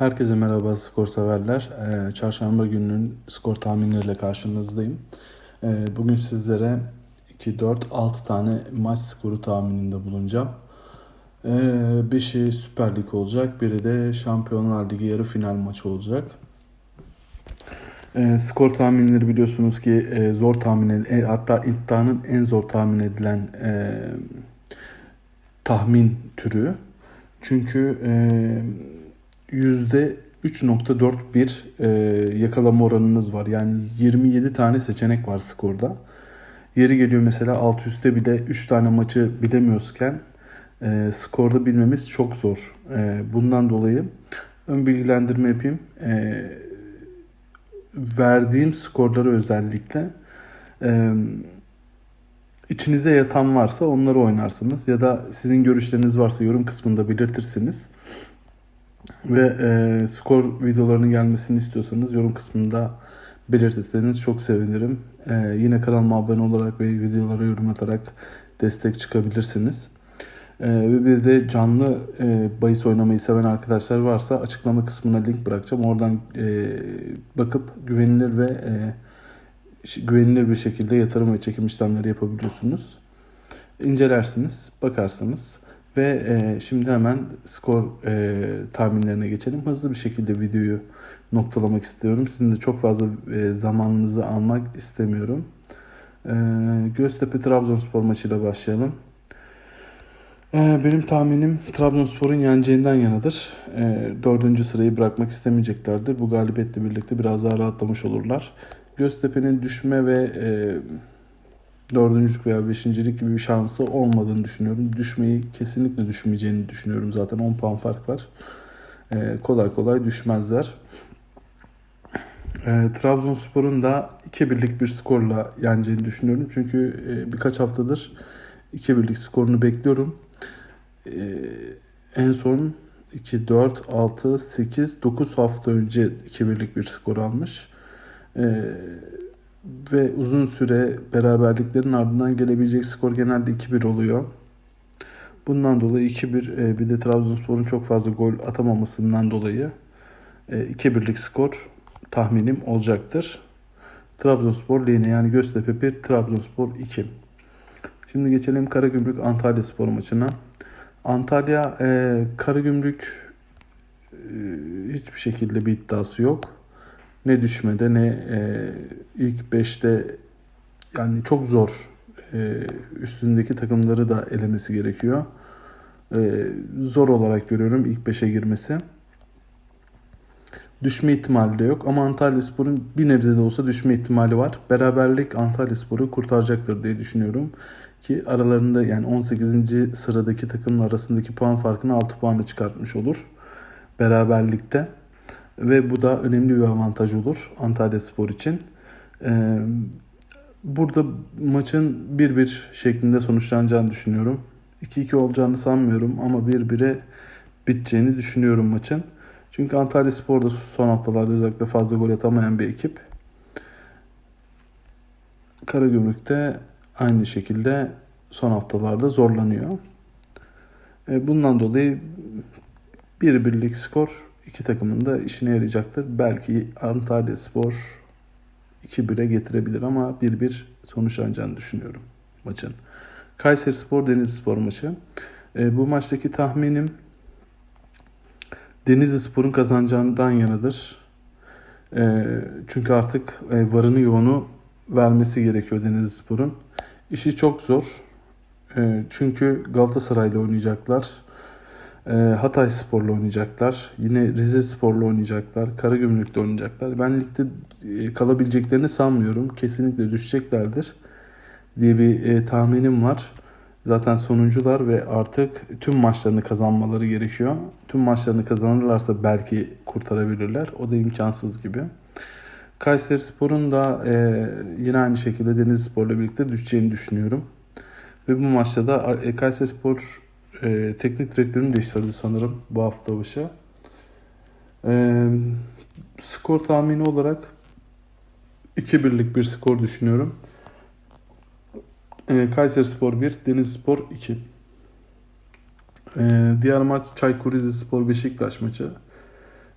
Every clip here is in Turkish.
Herkese merhaba skor severler. Ee, çarşamba gününün skor tahminleriyle karşınızdayım. Ee, bugün sizlere 2, 4, 6 tane maç skoru tahmininde bulunacağım. Ee, beşi Süper Lig olacak. Biri de Şampiyonlar Ligi yarı final maçı olacak. Ee, skor tahminleri biliyorsunuz ki e, zor tahmin ed- e, hatta iddianın en zor tahmin edilen e, tahmin türü. Çünkü e, yüzde 3.41 e, yakalama oranınız var. Yani 27 tane seçenek var skorda. Yeri geliyor mesela alt üstte bile 3 tane maçı bilemiyorken e, skorda bilmemiz çok zor. E, bundan dolayı ön bilgilendirme yapayım. E, verdiğim skorları özellikle e, içinize yatan varsa onları oynarsınız. Ya da sizin görüşleriniz varsa yorum kısmında belirtirsiniz. Ve e, skor videolarının gelmesini istiyorsanız yorum kısmında belirtirseniz çok sevinirim. E, yine kanalıma abone olarak ve videolara yorum atarak destek çıkabilirsiniz. E, ve bir de canlı e, bahis oynamayı seven arkadaşlar varsa açıklama kısmına link bırakacağım. Oradan e, bakıp güvenilir ve e, güvenilir bir şekilde yatırım ve çekim işlemleri yapabiliyorsunuz. İncelersiniz, bakarsınız. Ve e, şimdi hemen skor e, tahminlerine geçelim. Hızlı bir şekilde videoyu noktalamak istiyorum. Sizin de çok fazla e, zamanınızı almak istemiyorum. E, Göztepe Trabzonspor maçıyla başlayalım. E, benim tahminim Trabzonspor'un yeneceğinden yanadır. E, dördüncü sırayı bırakmak istemeyeceklerdir. Bu galibiyetle birlikte biraz daha rahatlamış olurlar. Göztepe'nin düşme ve e, dördüncülük veya beşincilik gibi bir şansı olmadığını düşünüyorum. Düşmeyi kesinlikle düşmeyeceğini düşünüyorum. Zaten 10 puan fark var. Ee, kolay kolay düşmezler. Ee, Trabzonspor'un da 2-1'lik bir skorla yeneceğini düşünüyorum. Çünkü e, birkaç haftadır 2-1'lik skorunu bekliyorum. Ee, en son 2, 4, 6, 8, 9 hafta önce 2-1'lik bir skor almış. Ee, ve uzun süre beraberliklerin ardından gelebilecek skor genelde 2-1 oluyor. Bundan dolayı 2-1 e, bir de Trabzonspor'un çok fazla gol atamamasından dolayı e, 2-1'lik skor tahminim olacaktır. Trabzonspor lehine yani Göztepe 1, Trabzonspor 2. Şimdi geçelim Karagümrük Antalya Spor maçına. Antalya e, Karagümrük e, hiçbir şekilde bir iddiası yok ne düşmede ne e, ilk 5'te yani çok zor e, üstündeki takımları da elemesi gerekiyor. E, zor olarak görüyorum ilk 5'e girmesi. Düşme ihtimali de yok ama Antalya Spor'un bir nebze de olsa düşme ihtimali var. Beraberlik Antalya Spor'u kurtaracaktır diye düşünüyorum. Ki aralarında yani 18. sıradaki takımın arasındaki puan farkını 6 puanla çıkartmış olur. Beraberlikte. Ve bu da önemli bir avantaj olur Antalya Spor için. Ee, burada maçın 1-1 şeklinde sonuçlanacağını düşünüyorum. 2-2 olacağını sanmıyorum ama 1-1'e biteceğini düşünüyorum maçın. Çünkü Antalya Spor da son haftalarda özellikle fazla gol atamayan bir ekip. Karagümrük de aynı şekilde son haftalarda zorlanıyor. Ee, bundan dolayı bir birlik skor iki takımın da işine yarayacaktır. Belki Antalya Spor 2-1'e getirebilir ama 1-1 sonuçlanacağını düşünüyorum maçın. Kayseri Spor Denizli Spor maçı. E, bu maçtaki tahminim Denizli Spor'un kazanacağından yanadır. E, çünkü artık e, varını yoğunu vermesi gerekiyor Denizli Spor'un. İşi çok zor. E, çünkü Galatasaray'la oynayacaklar. E, Hatay Spor'la oynayacaklar. Yine Rize Spor'la oynayacaklar. Karagümrük'te oynayacaklar. Ben ligde e, kalabileceklerini sanmıyorum. Kesinlikle düşeceklerdir diye bir e, tahminim var. Zaten sonuncular ve artık tüm maçlarını kazanmaları gerekiyor. Tüm maçlarını kazanırlarsa belki kurtarabilirler. O da imkansız gibi. Kayseri Spor'un da e, yine aynı şekilde Denizli Spor'la birlikte düşeceğini düşünüyorum. Ve bu maçta da e, Kayseri Spor e, teknik direktörünü değiştirdi sanırım bu hafta başı. E, skor tahmini olarak 2-1'lik bir skor düşünüyorum. E, Kayseri Spor 1, Denizli Spor 2. E, diğer maç Çaykur Rizespor Beşiktaş maçı.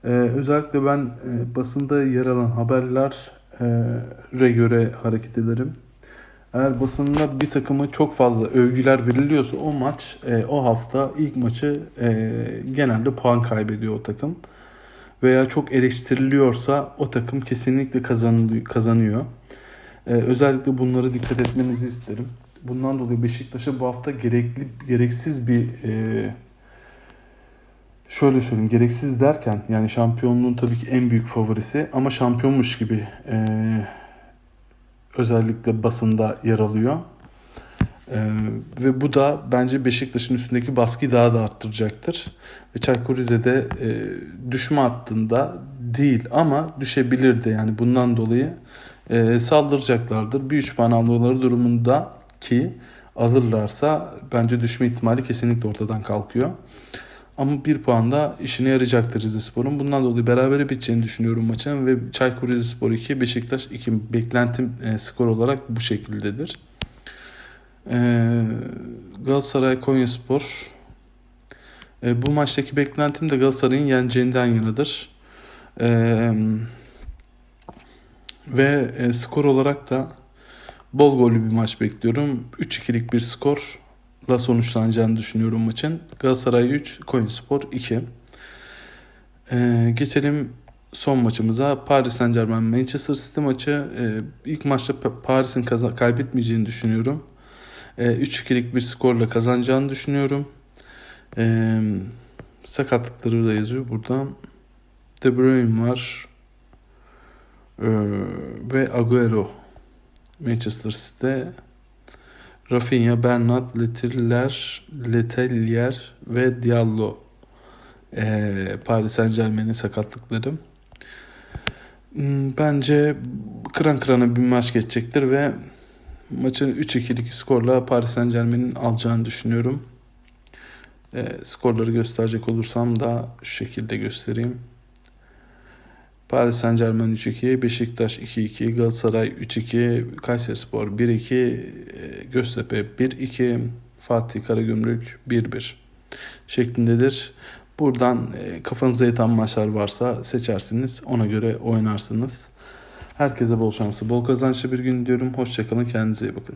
Ee, özellikle ben e, basında yer alan haberlere göre hareket ederim. Eğer basında bir takımı çok fazla övgüler veriliyorsa o maç, e, o hafta ilk maçı e, genelde puan kaybediyor o takım. Veya çok eleştiriliyorsa o takım kesinlikle kazanıyor. E, özellikle bunlara dikkat etmenizi isterim. Bundan dolayı Beşiktaş'a bu hafta gerekli gereksiz bir e, şöyle söyleyeyim gereksiz derken yani şampiyonluğun tabii ki en büyük favorisi ama şampiyonmuş gibi e, özellikle basında yer alıyor. E, ve bu da bence Beşiktaş'ın üstündeki baskıyı daha da arttıracaktır. Ve Çaykur Rize'de e, düşme hattında değil ama düşebilirdi yani bundan dolayı e, saldıracaklardır. Bir 3 puan almaları durumunda ki alırlarsa bence düşme ihtimali kesinlikle ortadan kalkıyor. Ama bir puan da işine yarayacaktır Rizespor'un. Bundan dolayı berabere biteceğini düşünüyorum maçın ve Çaykur Rizespor 2, Beşiktaş 2 beklentim e, skor olarak bu şekildedir. E, Galatasaray Konyaspor e, bu maçtaki beklentim de Galatasaray'ın yeneceğinden yanadır. E, ve e, skor olarak da bol gollü bir maç bekliyorum. 3-2'lik bir skorla sonuçlanacağını düşünüyorum maçın. Galatasaray 3, Konyaspor 2. Ee, geçelim son maçımıza. Paris Saint Germain Manchester City maçı. Ee, ilk maçta Pa- Paris'in kaybetmeyeceğini düşünüyorum. Ee, 3-2'lik bir skorla kazanacağını düşünüyorum. Ee, sakatlıkları da yazıyor burada. De Bruyne var. Ee, ve Agüero Manchester City'de Rafinha, Bernat, Letiller, Letelier ve Diallo ee, Paris Saint Germain'in sakatlıkları. Hmm, Bence kıran kırana bir maç geçecektir ve maçın 3-2'lik skorla Paris Saint Germain'in alacağını düşünüyorum. Ee, skorları gösterecek olursam da şu şekilde göstereyim. Paris Saint Germain 3-2, Beşiktaş 2-2, Galatasaray 3-2, Kayserispor 1-2, e, Göztepe 1-2, Fatih Karagümrük 1-1 şeklindedir. Buradan e, kafanıza yatan maçlar varsa seçersiniz. Ona göre oynarsınız. Herkese bol şansı, bol kazançlı bir gün diyorum. Hoşçakalın, kendinize iyi bakın.